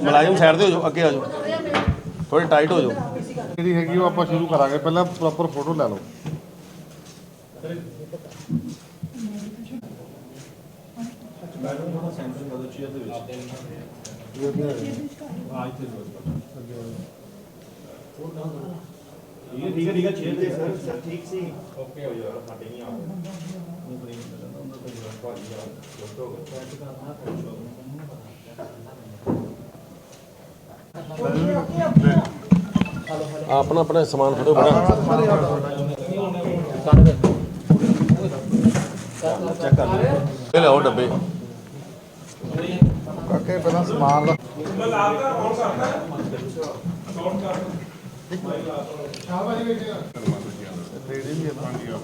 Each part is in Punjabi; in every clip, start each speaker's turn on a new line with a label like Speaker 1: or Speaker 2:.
Speaker 1: ਮੁਲਾਜ਼ਮ ਸਾਈਡ ਤੇ ਹੋ ਜਾਓ ਅੱਗੇ ਆ ਜਾਓ। ਥੋੜੀ ਟਾਈਟ ਹੋ ਜਾਓ।
Speaker 2: ਜਿਹੜੀ ਹੈਗੀ ਉਹ ਆਪਾਂ ਸ਼ੁਰੂ ਕਰਾਂਗੇ। ਪਹਿਲਾਂ ਪ੍ਰੋਪਰ ਫੋਟੋ ਲੈ ਲਓ।
Speaker 3: ਠੀਕ ਹੈ ਠੀਕ ਹੈ ਠੀਕ ਹੈ ਛੇੜ ਦੇ ਸਰ ਸਰ ਠੀਕ ਸੀ। ਓਕੇ ਹੋ ਜਾਣਾ ਸਾਡੇ ਨਹੀਂ ਆ
Speaker 1: ਆਪਣਾ ਆਪਣਾ ਸਮਾਨ ਫੜੋ ਬੜਾ ਚੈੱਕ ਕਰ ਲਓ ਇਹ ਲਓ ਡੱਬੇ।
Speaker 2: ਕਾਕੇ ਪਹਿਲਾਂ ਸਮਾਨ ਲਾ।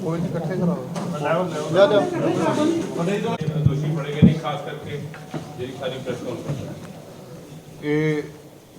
Speaker 2: ਕੋਈ ਨਹੀਂ ਇਕੱਠੇ ਕਰਾਓ ਲੈ ਲਿਓ।
Speaker 4: ਦੋਸ਼ੀ ਫੜੇ ਗਏ ਨੇ ਖਾਸ ਕਰਕੇ ਜਿਹੜੀ ਸਾਰੀ ਪ੍ਰੈਸ ਕਾਨਫਰੰਸ ਹੈ
Speaker 2: ਇਹ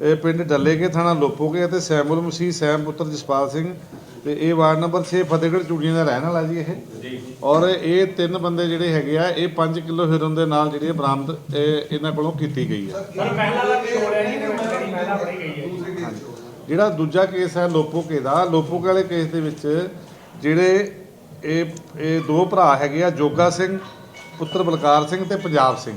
Speaker 2: ਇਹ ਪਿੰਡ ਡੱਲੇਕੇ ਥਾਣਾ ਲੋਪੋਗੇ ਅਤੇ ਸੈਮੁਲ ਮਸੀਹ ਸੈਮ ਪੁੱਤਰ ਜਸਪਾਲ ਸਿੰਘ ਤੇ ਇਹ ਵਾਰਡ ਨੰਬਰ 6 ਫਤਿਹਗੜ੍ਹ ਚੂੜੀਆਂ ਦਾ ਰਹਿਣ ਵਾਲਾ ਜੀ ਇਹ।
Speaker 4: ਜੀ।
Speaker 2: ਔਰ ਇਹ ਤਿੰਨ ਬੰਦੇ ਜਿਹੜੇ ਹੈਗੇ ਆ ਇਹ 5 ਕਿਲੋ ਹੀਰੋਇਨ ਦੇ ਨਾਲ ਜਿਹੜੀ ਬਰਾਮਦ ਇਹ ਇਹਨਾਂ ਕੋਲੋਂ ਕੀਤੀ ਗਈ ਹੈ
Speaker 5: ਪਰ ਪਹਿਲਾਂ ਦਾ ਕੀ ਹੋ ਰਿਹਾ ਜੀ ਜਿਹੜੀ ਪਹਿਲਾਂ ਫੜੀ ਗਈ ਹੈ
Speaker 2: ਜਿਹੜਾ ਦੂਜਾ ਕੇਸ ਹੈ ਲੋਪੋਕੇ ਦਾ ਲੋਪੋਕੇ ਵਾਲੇ ਕੇਸ ਦੇ ਵਿੱਚ ਜਿਹੜੇ ਇਹ ਇਹ ਦੋ ਭਰਾ ਹੈਗੇ ਆ ਜੋਗਾ ਸਿੰਘ ਪੁੱਤਰ ਬਲਕਾਰ ਸਿੰਘ ਤੇ ਪੰਜਾਬ ਸਿੰਘ।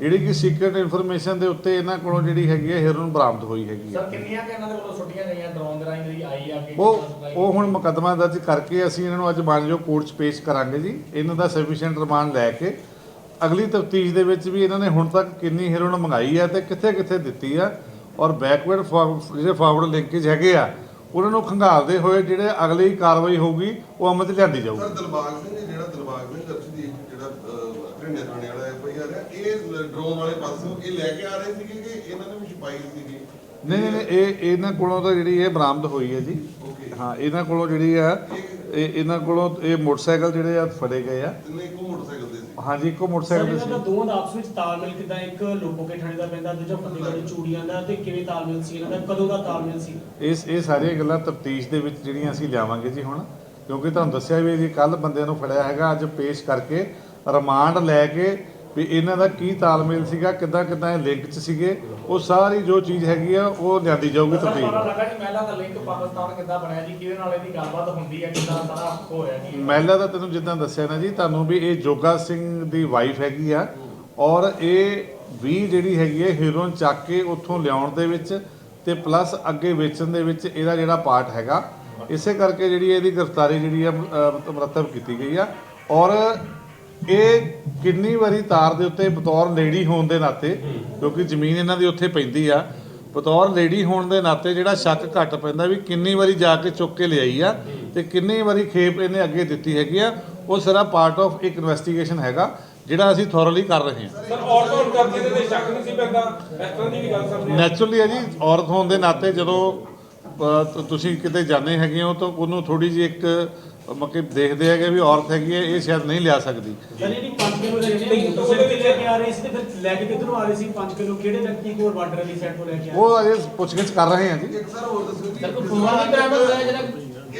Speaker 2: ਜਿਹੜੀ ਕਿ ਸੀਕ੍ਰੀਟ ਇਨਫੋਰਮੇਸ਼ਨ ਦੇ ਉੱਤੇ ਇਹਨਾਂ ਕੋਲੋਂ ਜਿਹੜੀ ਹੈਗੀ ਹੈ ਹੀਰੋਇਨ ਬਰਾਮਦ ਹੋਈ ਹੈਗੀ ਹੈ।
Speaker 5: ਸਰ ਕਿੰਨੀਆਂ ਕਿ ਇਹਨਾਂ ਦੇ ਵੱਲੋਂ ਛੁੱਟੀਆਂ ਗਈਆਂ? ਡਰੋਨ ਦੇ ਰਾਹੀਂ ਜਿਹੜੀ ਆਈ ਆ ਕਿ
Speaker 2: ਉਹ ਉਹ ਹੁਣ ਮੁਕੱਦਮਾ ਦਰਜ ਕਰਕੇ ਅਸੀਂ ਇਹਨਾਂ ਨੂੰ ਅੱਜ ਮਾਨਯੋਗ ਕੋਰਟ 'ਚ ਪੇਸ਼ ਕਰਾਂਗੇ ਜੀ। ਇਹਨਾਂ ਦਾ ਸਫੀਸ਼ੀਐਂਟ ਰਿਮਾਂਡ ਲੈ ਕੇ। ਅਗਲੀ ਤਫਤੀਸ਼ ਦੇ ਵਿੱਚ ਵੀ ਇਹਨਾਂ ਨੇ ਹੁਣ ਤੱਕ ਕਿੰਨੀ ਹੀਰੋਇਨ ਮੰਗਾਈ ਹੈ ਤੇ ਕਿੱਥੇ ਕਿੱਥੇ ਦਿੱਤੀ ਆ। ਔਰ ਬੈਕਵਰਡ ਜਿਹੜੇ ਫਾਰਵਰਡ ਲਿੰਕੇਜ ਹੈਗੇ ਆ ਉਹਨਾਂ ਨੂੰ ਖੰਗਾਲਦੇ ਹੋਏ ਜਿਹੜੇ ਅਗਲੀ ਕਾਰਵਾਈ ਹੋਊਗੀ ਉਹ ਅਮਲ 'ਚ ਲਿਆਂਦੀ ਜਾਊਗੀ।
Speaker 6: ਸਰ ਦਿਲਬਾਗ ਸਿੰਘ ਜਿਹੜਾ ਦਿਲਬਾਗ ਸਿੰਘ ਜਿਹੜਾ ਘਰਿੰਡੇ ਇਹ ਡਰੋਨ ਵਾਲੇ ਪਾਸੋਂ ਇਹ ਲੈ ਕੇ ਆ ਰਹੇ ਸੀਗੇ ਕਿ ਇਹਨਾਂ ਨੇ ਵੀ ਛਪਾਈ ਸੀਗੀ?
Speaker 2: ਨਹੀਂ ਨਹੀਂ ਨਹੀਂ, ਇਹ ਇਹਨਾਂ ਕੋਲੋਂ ਤਾਂ ਜਿਹੜੀ ਇਹ ਬਰਾਮਦ ਹੋਈ ਹੈ ਜੀ।
Speaker 6: ਓਕੇ।
Speaker 2: ਹਾਂ ਇਹਨਾਂ ਕੋਲੋਂ ਜਿਹੜੀ ਆ ਇਹ ਇਹਨਾਂ ਕੋਲੋਂ ਇਹ ਮੋਟਰਸਾਈਕਲ ਜਿਹੜੇ ਆ ਫੜੇ ਗਏ ਆ।
Speaker 6: ਤਿੰਨੇ ਇੱਕੋ ਮੋਟਰਸਾਈਕਲ ਦੇ ਸੀ।
Speaker 2: ਹਾਂਜੀ ਇੱਕੋ
Speaker 7: ਸਰ
Speaker 2: ਮੋਟਰਸਾਈਕਲ
Speaker 7: ਇਹਨਾਂ ਦਾ
Speaker 2: ਸੀ।
Speaker 7: ਦੋਵਾਂ ਦਾ ਆਪਸ ਵਿੱਚ ਤਾਲਮੇਲ ਕਿਦਾਂ? ਇੱਕ ਲੋਕੋਕੇ ਥਾਣੇ ਦਾ ਪੈਂਦਾ ਦੂਜਾ ਫਤਿਹਗੜ੍ਹ ਚੂੜੀਆਂ ਦਾ ਤੇ ਕਿਵੇਂ ਤਾਲਮੇਲ ਸੀ ਇਹਨਾਂ ਦਾ? ਕਦੋਂ ਦਾ ਤਾਲਮੇਲ ਸੀ?
Speaker 2: ਇਸ ਇਹ ਸਾਰੀਆਂ ਗੱਲਾਂ ਤਫਤੀਸ਼ ਦੇ ਵਿੱਚ ਜਿਹੜੀਆਂ ਅਸੀਂ ਲਿਆਵਾਂਗੇ ਜੀ ਹੁਣ ਕਿਉਂਕਿ ਤੁਹਾਨੂੰ ਦੱਸਿਆ ਵੀ ਜੀ ਕੱਲ ਬੰਦਿਆਂ ਨੂੰ ਫੜਿਆ ਹੈਗਾ ਅੱਜ ਪੇਸ਼ ਕਰਕੇ ਰਿਮਾਂਡ ਲੈ ਕੇ ਵੀ ਇਹਨਾਂ ਦਾ ਕੀ ਤਾਲਮੇਲ ਸੀਗਾ ਕਿੱਦਾਂ ਕਿੱਦਾਂ ਇਹ ਲਿੰਕ 'ਚ ਸੀਗੇ ਉਹ ਸਾਰੀ ਜੋ ਚੀਜ਼ ਹੈਗੀ ਆ ਉਹ ਲਿਆਂਦੀ ਜਾਊਗੀ ਤਫਤੀਸ਼
Speaker 5: ਮਹਿਲਾ ਦਾ ਲਿੰਕ ਪਾਕਿਸਤਾਨ ਕਿੱਦਾਂ ਬਣਿਆ ਜੀ ਕਿਹਦੇ ਨਾਲ ਇਹਦੀ ਗੱਲਬਾਤ ਹੁੰਦੀ ਹੈ ਕਿੱਦਾਂ ਸਾਰਾ ਹੋਇਆ ਜੀ?
Speaker 2: ਮਹਿਲਾ ਦਾ ਤੈਨੂੰ ਜਿੱਦਾਂ ਦੱਸਿਆ ਨਾ ਜੀ ਤੁਹਾਨੂੰ ਵੀ ਇਹ ਜੋਗਾ ਸਿੰਘ ਦੀ ਵਾਈਫ ਹੈਗੀ ਆ ਔਰ ਇਹ ਵੀ ਜਿਹੜੀ ਹੈਗੀ ਹੈ ਹੀਰੋਇਨ ਚੱਕ ਕੇ ਉੱਥੋਂ ਲਿਆਉਣ ਦੇ ਵਿੱਚ ਤੇ ਪਲੱਸ ਅੱਗੇ ਵੇਚਣ ਦੇ ਵਿੱਚ ਇਹਦਾ ਜਿਹੜਾ ਪਾਰਟ ਹੈਗਾ ਇਸੇ ਕਰਕੇ ਜਿਹੜੀ ਇਹਦੀ ਗ੍ਰਿਫਤਾਰੀ ਜਿਹੜੀ ਆ ਮੁਰੱਤਬ ਕੀਤੀ ਗਈ ਆ ਔਰ ਇਹ ਕਿੰਨੀ ਵਾਰੀ ਤਾਰ ਦੇ ਉੱਤੇ ਬਤੌਰ ਲੇਡੀ ਹੋਣ ਦੇ ਨਾਤੇ ਕਿਉਂਕਿ ਜ਼ਮੀਨ ਇਹਨਾਂ ਦੀ ਉੱਥੇ ਪੈਂਦੀ ਆ ਬਤੌਰ ਲੇਡੀ ਹੋਣ ਦੇ ਨਾਤੇ ਜਿਹੜਾ ਸ਼ੱਕ ਘੱਟ ਪੈਂਦਾ ਵੀ ਕਿੰਨੀ ਵਾਰੀ ਜਾ ਕੇ ਚੁੱਕ ਕੇ ਲਿਆਈ ਆ ਤੇ ਕਿੰਨੀ ਵਾਰੀ ਖੇਪ ਇਹਨੇ ਅੱਗੇ ਦਿੱਤੀ ਹੈਗੀ ਆ ਉਹ ਸਾਰਾ ਪਾਰਟ ਆਫ ਇੱਕ ਇਨਵੈਸਟੀਗੇਸ਼ਨ ਹੈਗਾ ਜਿਹੜਾ ਅਸੀਂ ਥੋਰਲੀ ਕਰ ਰਹੇ ਹਾਂ।
Speaker 4: ਸਰ ਔਰਤ ਹੋਣ ਕਰਕੇ ਤੇ ਸ਼ੱਕ ਨਹੀਂ ਸੀ ਪੈਂਦਾ? ਇਸ ਤਰ੍ਹਾਂ ਦੀ ਵੀ ਗੱਲ ਆਈ।
Speaker 2: ਨੈਚੁਰਲੀ ਹੈ ਜੀ ਔਰਤ ਹੋਣ ਦੇ ਨਾਤੇ ਜਦੋਂ ਤੁਸੀਂ ਕਿਤੇ ਜਾਂਦੇ ਹੈਗੇ ਹੋ ਤਾਂ ਉਹਨੂੰ ਥੋੜੀ ਜਿਹੀ ਇੱਕ ਮਤਲਬ ਦੇਖਦੇ ਹੈਗੇ ਵੀ ਔਰਤ ਹੈਗੀ ਹੈ ਇਹ ਸ਼ਾਇਦ ਨਹੀਂ ਲਿਆ ਸਕਦੀ।
Speaker 7: ਸਰ ਜਿਹੜੀ 5 ਕਿਲੋ ਲੈ ਕੇ ਆ ਰਹੇ ਸੀ ਤੇ ਫਿਰ ਲੈ ਕੇ ਕਿੱਧਰੋਂ ਆ ਰਹੇ ਸੀ? 5 ਕਿਲੋ ਕਿਹੜੇ ਵਿਅਕਤੀ ਕੋਲ ਬਾਰਡਰ ਵਾਲੀ ਸਾਈਡ ਤੋਂ ਲੈ ਕੇ ਆ ਰਹੇ
Speaker 2: ਉਹ ਅਜੇ ਪੁੱਛਗਿੱਛ ਕਰ ਰਹੇ ਹਾਂ ਜੀ।
Speaker 6: ਇੱਕ ਸਰ ਹੋਰ ਦੱਸੋ ਜੀ
Speaker 5: ਸਰ ਕੋਈ ਫੋਨ ਵੀ ਬਰਾਮਦ ਹੋਇਆ ਜਿਹੜਾ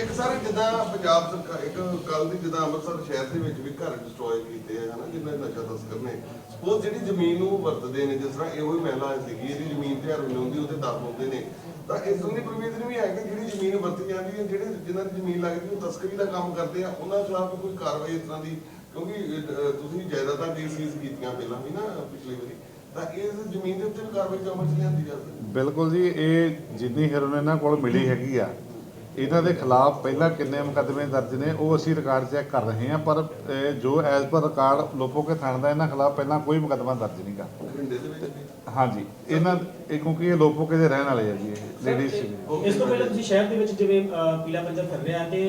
Speaker 6: ਇੱਕ ਸਰ, ਜਿੱਦਾਂ ਪੰਜਾਬ ਸਰਕਾਰ ਇੱਕ ਕੱਲ ਦੀ ਜਿੱਦਾਂ ਅੰਮ੍ਰਿਤਸਰ ਸ਼ਹਿਰ ਦੇ ਵਿੱਚ ਵੀ ਘਰ ਡਿਸਟਰੋਏ ਕੀਤੇ ਆ, ਹਨਾ, ਜਿੰਨਾ ਨਸ਼ਾ ਤਸਕਰ ਨੇ। ਸਪੋਜ਼ ਜਿਹੜੀ ਜ਼ਮੀਨ ਨੂੰ ਵਰਤਦੇ ਨੇ, ਜਿਸ ਤਰ੍ਹਾਂ ਇਹੋ ਹੀ ਮਹਿਲਾ ਸੀਗੀ ਇਹਦੀ ਜ਼ਮੀਨ ਤੇ ਹਰ ਹੁੰਦੀ, ਉਹਦੇ ਦਰ ਹੁੰਦੇ ਨੇ। ਤਾਂ ਇਸ ਦੀ ਪ੍ਰੋਵੀਜ਼ਨ ਵੀ ਹੈ ਕਿ ਜਿਹੜੀ ਜ਼ਮੀਨ ਵਰਤੀ ਜਾਂਦੀ ਹੈ, ਜਿਹੜੇ ਜਿਨ੍ਹਾਂ ਦੀ ਜ਼ਮੀਨ ਲੱਗਦੀ, ਉਹ ਤਸਕਰੀ ਦਾ ਕੰਮ ਕਰਦੇ ਆ। ਉਹਨਾਂ ਖਿਲਾਫ ਕੋਈ ਕਾਰਵਾਈ ਇਸ ਤਰ੍ਹਾਂ ਦੀ, ਕਿਉਂਕਿ ਤੁਸੀਂ ਜਾਇਦਾਦਾਂ ਦੀ ਸੀਜ਼ ਕੀਤੀਆਂ ਪਹਿਲਾਂ ਵੀ ਨਾ ਪਿਛਲੀ ਵਾਰੀ। ਤਾਂ ਇਸ ਜ਼ਮੀਨ ਦੇ ਉੱਤੇ ਵੀ ਕਾਰਵਾਈ ਅਮਲ ਚ ਲਿਆਂਦੀ
Speaker 2: ਬਿਲਕੁਲ ਜੀ, ਇਹ ਜਿੰਨੀ ਹੈਰੋਨ ਇਹਨਾਂ ਕੋਲ ਮਿਲੀ ਹੈਗੀ ਆ ਇਹਨਾਂ ਦੇ ਖਿਲਾਫ ਪਹਿਲਾਂ ਕਿੰਨੇ ਮੁਕੱਦਮੇ ਦਰਜ ਨੇ ਉਹ ਅਸੀਂ ਰਿਕਾਰਡ ਚੈੱਕ ਕਰ ਰਹੇ ਹਾਂ ਪਰ ਇਹ ਜੋ ਐਜ਼ ਪਰ ਰਿਕਾਰਡ ਲੋਪੋਕੇ ਥਾਣੇ ਦਾ ਇਹਨਾਂ ਖਿਲਾਫ ਪਹਿਲਾਂ ਕੋਈ ਮੁਕੱਦਮਾ ਦਰਜ
Speaker 6: ਵਿੱਚ ਵੀ।
Speaker 2: ਹਾਂਜੀ ਇਹਨਾਂ ਇਹ ਕਿਉਂਕਿ ਇਹ ਲੋਪੋਕੇ ਦੇ ਰਹਿਣ ਵਾਲੇ ਆ ਜੀ ਇਹ ਲੇਡੀਜ਼
Speaker 7: ਇਸ ਤੋਂ ਪਹਿਲਾਂ ਤੁਸੀਂ ਸ਼ਹਿਰ ਦੇ ਵਿੱਚ ਜਿਵੇਂ ਪੀਲਾ ਪੰਜਾ ਫਿਰ ਰਿਹਾ ਤੇ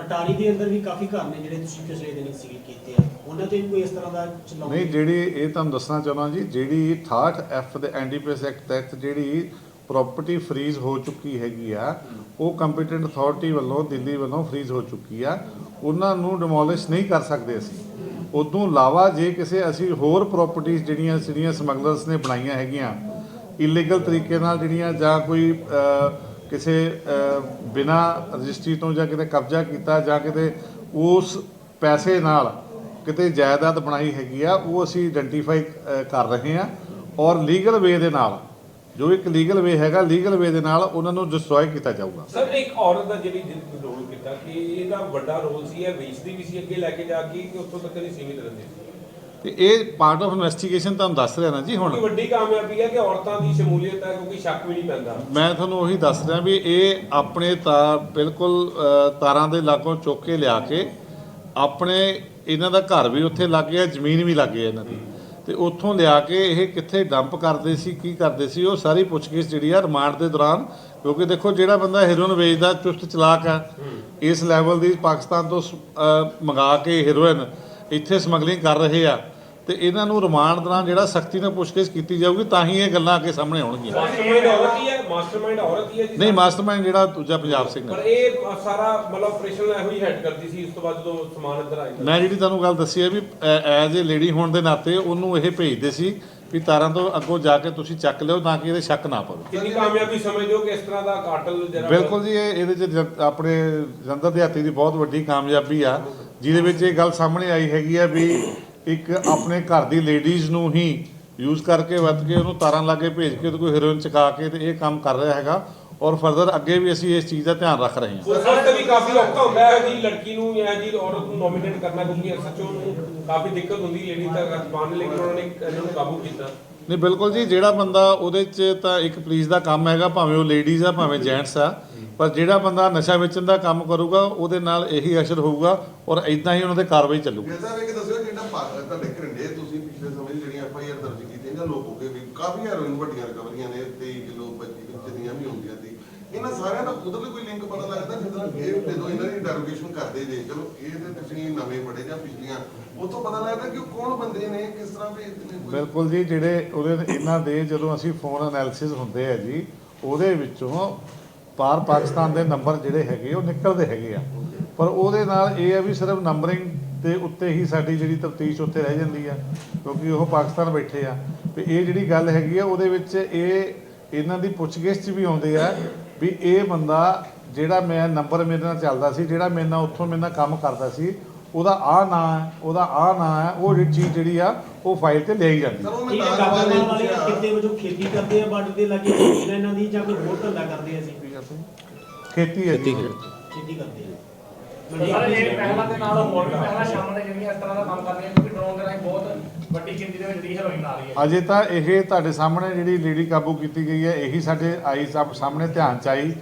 Speaker 7: ਅਟਾਰੀ ਦੇ ਅੰਦਰ ਵੀ ਕਾਫੀ ਘਰ ਨੇ ਜਿਹੜੇ ਤੁਸੀਂ ਪਿਛਲੇ ਦਿਨ ਸੀਲ ਕੀਤੇ ਆ। ਉਹਨਾਂ ਤੇ ਵੀ ਕੋਈ ਇਸ ਤਰ੍ਹਾਂ ਦਾ ਚਲਾਉ
Speaker 2: ਨਹੀਂ ਜਿਹੜੀ ਇਹ ਤੁਹਾਨੂੰ ਦੱਸਣਾ ਚਾਹੁੰਦਾ ਜੀ ਜਿਹੜੀ 68 ਐਫ ਦੇ ਐਨਡੀਪੀਐਸ ਐਕਟ ਤਹਿਤ ਜਿਹੜੀ ਪ੍ਰਾਪਰਟੀ ਫਰੀਜ਼ ਹੋ ਚੁੱਕੀ ਹੈਗੀ ਆ। ਉਹ ਕੰਪੀਟੈਂਟ ਅਥਾਰਟੀ ਵੱਲੋਂ, ਦਿੱਲੀ ਵੱਲੋਂ ਫਰੀਜ਼ ਹੋ ਚੁੱਕੀ ਆ। ਉਹਨਾਂ ਨੂੰ ਡਿਮੋਲਿਸ਼ ਨਹੀਂ ਕਰ ਸਕਦੇ ਅਸੀਂ। ਉਦੋਂ ਇਲਾਵਾ ਜੇ ਕਿਸੇ ਅਸੀਂ ਹੋਰ ਪ੍ਰਾਪਰਟੀਆਂ ਜਿਹੜੀਆਂ ਜਿਹੜੀਆਂ ਸਮਗਲਰਸ ਨੇ ਬਣਾਈਆਂ ਹੈਗੀਆਂ ਇਲੀਗਲ ਤਰੀਕੇ ਨਾਲ ਜਿਹੜੀਆਂ ਜਾਂ ਕੋਈ ਕਿਸੇ ਬਿਨਾ ਰਜਿਸਟਰੀ ਤੋਂ ਜਾਂ ਕਿਤੇ ਕਬਜ਼ਾ ਕੀਤਾ ਜਾਂ ਕਿਤੇ ਉਸ ਪੈਸੇ ਨਾਲ ਕਿਤੇ ਜਾਇਦਾਦ ਬਣਾਈ ਹੈਗੀ ਆ, ਉਹ ਅਸੀਂ ਆਇਡੈਂਟੀਫਾਈ ਕਰ ਰਹੇ ਹਾਂ। ਔਰ ਲੀਗਲ ਵੇ ਦੇ ਨਾਲ ਜੋ ਇੱਕ ਲੀਗਲ ਵੇ ਹੈਗਾ ਲੀਗਲ ਵੇ ਦੇ ਨਾਲ ਉਹਨਾਂ ਨੂੰ ਡਿਸਟਰੋਏ ਕੀਤਾ ਜਾਊਗਾ।
Speaker 4: ਸਰ ਇੱਕ ਔਰਤ ਦਾ ਜਿਹੜੀ ਰੋਲ ਕੀਤਾ ਕਿ ਇਹਦਾ ਵੱਡਾ ਰੋਲ ਸੀ ਇਹ ਵੇਚਦੀ ਵੀ ਸੀ ਅੱਗੇ ਲੈ ਕੇ ਜਾ ਕੇ ਕਿ ਉੱਥੋਂ ਤੱਕ ਨਹੀਂ ਸੀਮਿਤ ਰਹਿੰਦੀ।
Speaker 2: ਤੇ ਇਹ ਪਾਰਟ ਆਫ ਇਨਵੈਸਟੀਗੇਸ਼ਨ ਤੁਹਾਨੂੰ ਦੱਸ ਰਿਹਾ ਨਾ ਜੀ ਹੁਣ।
Speaker 4: ਵੱਡੀ ਕਾਮਯਾਬੀ ਹੈ ਕਿ ਔਰਤਾਂ ਦੀ ਸ਼ਮੂਲੀਅਤ ਹੈ ਕਿਉਂਕਿ ਸ਼ੱਕ ਵੀ ਨਹੀਂ ਪੈਂਦਾ।
Speaker 2: ਮੈਂ ਤੁਹਾਨੂੰ ਉਹੀ ਦੱਸ ਰਿਹਾ ਵੀ ਇਹ ਆਪਣੇ ਤਾਂ ਬਿਲਕੁਲ ਤਾਰਾਂ ਦੇ ਲਾਗੋਂ ਚੁੱਕ ਕੇ ਲਿਆ ਕੇ ਆਪਣੇ ਇਹਨਾਂ ਦਾ ਘਰ ਵੀ ਉੱਥੇ ਲੱਗ ਗਿਆ ਜ਼ਮੀਨ ਵੀ ਲੱਗ ਗਈ ਇਹਨਾਂ ਦੀ। ਤੇ ਉੱਥੋਂ ਲਿਆ ਕੇ ਇਹ ਕਿੱਥੇ ਡੰਪ ਕਰਦੇ ਸੀ, ਕੀ ਕਰਦੇ ਸੀ, ਉਹ ਸਾਰੀ ਪੁੱਛਗਿੱਛ ਜਿਹੜੀ ਆ ਰਿਮਾਂਡ ਦੇ ਦੌਰਾਨ, ਕਿਉਂਕਿ ਦੇਖੋ ਜਿਹੜਾ ਬੰਦਾ ਹੀਰੋਇਨ ਵੇਚਦਾ, ਚੁਸਤ ਚਲਾਕ ਆ, ਇਸ ਲੈਵਲ ਦੀ ਪਾਕਿਸਤਾਨ ਤੋਂ ਸ- ਮੰਗਾ ਕੇ ਹੀਰੋਇਨ ਇੱਥੇ ਸਮਗਲਿੰਗ ਕਰ ਰਹੇ ਆ। ਤੇ ਇਹਨਾਂ ਨੂੰ ਰਿਮਾਂਡ ਦੌਰਾਨ ਜਿਹੜਾ ਸਖਤੀ ਨਾਲ ਪੁੱਛਗਿੱਛ ਕੀਤੀ ਜਾਊਗੀ ਤਾਂ ਹੀ ਇਹ ਗੱਲਾਂ ਅੱਗੇ ਸਾਹਮਣੇ ਆਉਣਗੀਆਂ।
Speaker 4: ਮਾਸਟਰਮਾਈਂਡ ਔਰਤ ਹੀ ਹੈ ਮਾਸਟਰਮਾਈਂਡ ਔਰਤ ਹੀ ਹੈ ਜੀ।
Speaker 2: ਨਹੀਂ ਮਾਸਟਰਮਾਈਂਡ ਜਿਹੜਾ ਦੂਜਾ ਪੰਜਾਬ ਸਿੰਘ
Speaker 4: ਪਰ ਇਹ ਸਾਰਾ ਮਤਲਬ ਆਪਰੇਸ਼ਨ ਇਹੋ ਹੀ ਹੈਡ ਕਰਦੀ ਸੀ ਉਸ ਤੋਂ ਬਾਅਦ ਜਦੋਂ ਸਮਾਨ ਇੱਧਰ ਆਇਆ।
Speaker 2: ਮੈਂ ਜਿਹੜੀ ਤੁਹਾਨੂੰ ਗੱਲ ਦੱਸੀ ਹੈ ਵੀ ਐਜ਼ ਏ ਲੇਡੀ ਹੋਣ ਦੇ ਨਾਤੇ ਉਹਨੂੰ ਇਹ ਭੇਜਦੇ ਸੀ ਵੀ ਤਾਰਾਂ ਤੋਂ ਅੱਗੋਂ ਜਾ ਕੇ ਤੁਸੀਂ ਚੱਕ ਲਿਓ ਤਾਂ ਕਿ ਇਹਦੇ ਸ਼ੱਕ ਨਾ ਪਵੇ।
Speaker 4: ਕਿੰਨੀ ਕਾਮਯਾਬੀ ਸਮਝਦੇ ਹੋ ਕਿ ਇਸ ਤਰ੍ਹਾਂ ਦਾ ਕਾਟਲ ਜਿਹੜਾ
Speaker 2: ਬਿਲਕੁਲ ਜੀ ਇਹ ਇਹਦੇ ਚ ਜਨ- ਆਪਣੇ ਜੰਦਰ ਦਿਹਾਤੀ ਦੀ ਬਹੁਤ ਵੱਡੀ ਕਾਮਯਾਬੀ ਆ ਜਿਹਦੇ ਵਿੱਚ ਇਹ ਗੱਲ ਸਾਹਮਣੇ ਆਈ ਹੈਗੀ ਆ ਵੀ ਇੱਕ ਆਪਣੇ ਘਰ ਦੀ ਲੇਡੀਜ਼ ਨੂੰ ਹੀ ਯੂਜ਼ ਕਰਕੇ ਵਰਤ ਕੇ ਉਹਨੂੰ ਤਾਰਾਂ ਲਾ ਕੇ ਭੇਜ ਕੇ ਉਹਦੇ ਕੋਈ ਹੀਰੋਇਨ ਚਕਾ ਕੇ ਤੇ ਇਹ ਕੰਮ ਕਰ ਰਿਹਾ ਹੈਗਾ। ਔਰ ਫਰਦਰ ਅੱਗੇ ਵੀ ਅਸੀਂ ਇਸ ਚੀਜ਼ ਦਾ ਧਿਆਨ ਰੱਖ ਰਹੇ ਹਾਂ।
Speaker 4: ਵਾਸਤੇ ਵੀ ਕਾਫੀ ਔਖਾ ਹੁੰਦਾ ਹੈ ਜੀ ਲੜਕੀ ਨੂੰ ਜਾਂ ਜੀ ਔਰਤ ਨੂੰ ਨੋਮੀਨੇਟ ਕਰਨਾ ਕਿਉਂਕਿ ਐਸਐਚਓ ਨੂੰ ਕਾਫੀ ਦਿੱਕਤ ਹੁੰਦੀ ਲੇਡੀ ਤੱਕ ਅਖਬਾਰ ਲੇਕਿਨ ਉਹਨਾਂ ਨੇ ਇਹਨਾਂ ਨੂੰ ਕਾਬੂ ਕੀਤਾ।
Speaker 2: ਨਹੀਂ ਬਿਲਕੁਲ ਜੀ ਜਿਹੜਾ ਬੰਦਾ ਉਹਦੇ 'ਚ ਤਾਂ ਇੱਕ ਪੁਲਿਸ ਦਾ ਕੰਮ ਹੈਗਾ ਭਾਵੇਂ ਉਹ ਲੇਡੀਜ਼ ਆ ਭਾਵੇਂ ਜੈਂਟਸ ਆ ਪਰ ਜਿਹੜਾ ਬੰਦਾ ਨਸ਼ਾ ਵੇਚਣ ਦਾ ਕੰਮ ਕਰੂਗਾ ਉਹਦੇ ਨਾਲ ਇਹੀ ਅਸਰ ਹੋਊਗਾ ਔਰ ਇਦਾਂ ਹੀ ਉਹਨਾਂ ਤੇ ਕਾਰਵਾਈ ਚੱਲੂਗੀ।
Speaker 6: ਕਿ ਦੱਸਿਓ ਜਿਹੜਾ ਭਾ- ਤੁਹਾਡੇ ਘਰਿੰਡੇ ਤੁਸੀਂ ਪਿਛਲੇ ਸਮੇਂ ਜਿਹੜੀਆਂ ਐਫ ਆਈ ਆਰ ਦਰਜ ਕੀਤੀਆਂ ਜਾਂ ਲੋਕ ਹੋ ਗਏ ਵੀ ਕਾਫੀ ਹੈਰੋਇਨ ਵੱਡੀਆਂ ਰਿਕਵਰੀਆਂ ਨੇ 23 ਕਿਲੋ 25 ਕਿਲੋ ਜਿੰਨੀਆਂ ਵੀ ਹੁੰਦੀਆਂ ਸੀ। ਇਹਨਾਂ ਸਾਰਿਆਂ ਦਾ ਉਧਰਲੇ ਕੋਈ ਲਿੰਕ ਪਤਾ ਲੱਗਦਾ, ਜਦੋਂ ਇਹ ਜਦੋਂ ਇਹਨਾਂ ਦੀ ਇੰਟਰੋਗੇਸ਼ਨ ਕਰਦੇ ਜੇ, ਚਲੋ ਇਹ ਤੇ ਤੁਸੀਂ ਨਵੇਂ ਪੜੇ ਜਾਂ ਪਿਛਲੀਆਂ ਉਹ ਪਤਾ ਲੱਗਦਾ ਕਿ ਕੌਣ ਬੰਦੇ ਨੇ, ਕਿਸ ਤਰ੍ਹਾਂ ਭੇਜਦੇ ਨੇ।
Speaker 2: ਬਿਲਕੁਲ ਜੀ, ਜਿਹੜੇ ਉਹਦੇ ਇਹਨਾਂ ਦੇ ਜਦੋਂ ਅਸੀਂ ਫੋਨ ਐਨਾਲਿਸਿਸ ਹੁੰਦੇ ਆ ਜੀ, ਉਹਦੇ ਵਿੱਚੋਂ ਪਾਰ ਪਾਕਿਸਤਾਨ ਦੇ ਨੰਬਰ ਜਿਹੜੇ ਹੈਗੇ, ਉਹ ਨਿਕਲਦੇ ਹੈਗੇ ਆ। ਪਰ ਉਹਦੇ ਨਾਲ ਇਹ ਆ ਵੀ ਸਿਰਫ ਨੰਬਰਿੰਗ ਦੇ ਉੱਤੇ ਹੀ ਸਾਡੀ ਜਿਹੜੀ ਤਫਤੀਸ਼ ਉੱਥੇ ਰਹਿ ਜਾਂਦੀ ਆ ਕਿਉਂਕਿ ਉਹ ਪਾਕਿਸਤਾਨ ਬੈਠੇ ਆ। ਤੇ ਇਹ ਜਿਹੜੀ ਗੱਲ ਹੈਗੀ ਆ ਉਹਦੇ ਵਿੱਚ ਇਹ ਇਹਨਾਂ ਦੀ ਪੁੱਛਗਿੱਛ 'ਚ ਵੀ ਆਉਂਦੇ ਆ ਵੀ ਇਹ ਬੰਦਾ ਜਿਹੜਾ ਮੈਂ ਨੰਬਰ ਮੇਰੇ ਨਾਲ ਚੱਲਦਾ ਸੀ ਜਿਹੜਾ ਮੇਰੇ ਨਾਲ ਉੱਥੋਂ ਮੇਰੇ ਨਾਲ ਕੰਮ ਕਰਦਾ ਸੀ ਉਹਦਾ ਆ ਨਾਂ ਹੈ ਉਹਦਾ ਆ ਨਾਂ ਹੈ ਉਹ ਜਿਹੜੀ ਚੀਜ਼ ਜਿਹੜੀ ਆ ਉਹ ਫਾਈਲ ਤੇ ਲਈ ਜਾਂਦੀ।
Speaker 6: ਮੈਂ
Speaker 7: ਇਹ
Speaker 6: ਤਾਂ
Speaker 7: ਵਾਲੇ। ਕਿਤੇ ਵਜੋਂ ਖੇਤੀ ਕਰਦੇ ਆ ਬਾਰਡਰ ਦੇ ਲਾਗੇ ਇਹਨਾਂ ਦੀ ਜਾਂ ਕੋਈ ਹੋਰ ਧੰਦਾ ਕਰਦੇ ਆ ਅਸੀਂ?
Speaker 2: ਖੇਤੀ ਹੈ ਜੀ।
Speaker 7: ਖੇਤੀ ਕਰਦੇ ਆ।
Speaker 5: ਸਰ ਇਹ ਪਹਿਲਾਂ ਦੇ ਨਾਲ ਹੋਰ ਵੀ ਪਹਿਲਾਂ ਸ਼ਾਮਲ ਨੇ ਜਿਹੜੀਆਂ ਇਸ ਤਰ੍ਹਾਂ ਦਾ ਕੰਮ ਕਰਦੀਆਂ ਕਿਉਂਕਿ ਡਰੋਨ ਦੇ ਰਾਹੀਂ ਬਹੁਤ ਵੱਡੀ ਗਿਣਤੀ ਦੇ ਵਿੱਚ ਜਿਹੜੀ ਹੈਰੋਇਨ ਆ ਰਹੀ ਹੈ।
Speaker 2: ਅਜੇ ਤਾਂ ਇਹ ਤੁਹਾਡੇ ਸਾਹਮਣੇ ਜਿਹੜੀ ਲੇਡੀ ਕਾਬੂ ਕੀਤੀ ਗਈ ਹੈ ਇਹੀ ਸਾਡੇ ਆਈ ਸਭ ਸਾਹਮਣੇ ਧਿਆਨ ਚ ਆਈ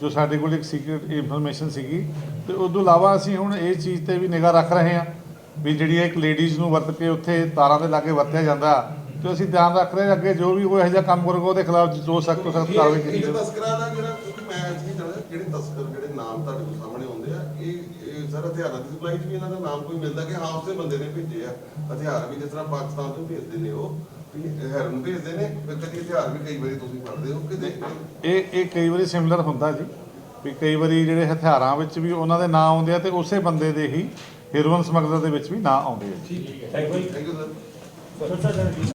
Speaker 2: ਜੋ ਸਾਡੇ ਕੋਲ ਇੱਕ ਸੀਕ੍ਰੀਟ ਇਨਫੋਰਮੇਸ਼ਨ ਸੀਗੀ। ਤੇ ਉਸ ਤੋਂ ਇਲਾਵਾ ਅਸੀਂ ਹੁਣ ਇਹ ਚੀਜ਼ ਤੇ ਵੀ ਨਿਗਾਹ ਰੱਖ ਰਹੇ ਹਾਂ ਵੀ ਜਿਹੜੀ ਇੱਕ ਲੇਡੀਜ਼ ਨੂੰ ਵਰਤ ਕੇ ਉੱਥੇ ਤਾਰਾਂ ਦੇ ਲਾਗੇ ਵਰਤਿਆ ਜਾਂਦਾ ਤੇ ਅਸੀਂ ਧਿਆਨ ਰੱਖ ਰਹੇ ਹਾਂ ਅੱਗੇ ਜੋ ਵੀ ਕੋਈ ਇਹੋ ਜਿਹਾ ਕੰਮ ਕਰੂਗਾ ਉਹਦੇ ਖਿਲਾਫ ਜੋ ਸਖਤ ਤੋਂ ਸਖਤ ਕਾਰਵਾਈ ਕੀਤੀ ਜਾਵੇ।
Speaker 6: ਸਰ ਹਥਿਆਰਾਂ ਦੀ ਸਪਲਾਈ 'ਚ ਵੀ ਇਹਨਾਂ ਦਾ ਨਾਮ ਕੋਈ ਮਿਲਦਾ ਕਿ ਹਾਂ ਉਸੇ ਬੰਦੇ ਨੇ ਭੇਜੇ ਆ। ਹਥਿਆਰ ਵੀ ਜਿਸ ਤਰ੍ਹਾਂ ਪਾਕਿਸਤਾਨ ਤੋਂ ਭੇਜਦੇ ਨੇ ਉਹ ਵੀ ਹੈਰਨ ਭੇਜਦੇ ਨੇ ਫਿਰ ਕਦੀ ਹਥਿਆਰ ਵੀ ਕਈ ਵਾਰੀ ਤੁਸੀਂ ਫੜਦੇ ਹੋ ਕਿ ਦੇਖਦੇ ਹੋ?
Speaker 2: ਇਹ ਇਹ ਕਈ ਵਾਰੀ ਸਿਮਿਲਰ ਹੁੰਦਾ ਜੀ ਵੀ ਕਈ ਵਾਰੀ ਜਿਹੜੇ ਹਥਿਆਰਾਂ ਵਿੱਚ ਵੀ ਉਹਨਾਂ ਦੇ ਨਾਂ ਆਉਂਦੇ ਆ ਤੇ ਉਸੇ ਬੰਦੇ ਦੇ ਹੀ ਹੀਰੋਇਨ ਸਮਗਲਰ ਦੇ ਵਿੱਚ ਵੀ ਨਾਂ ਆਉਂਦੇ ਆ ਜੀ।
Speaker 4: Thank you
Speaker 6: thank you sir
Speaker 7: sir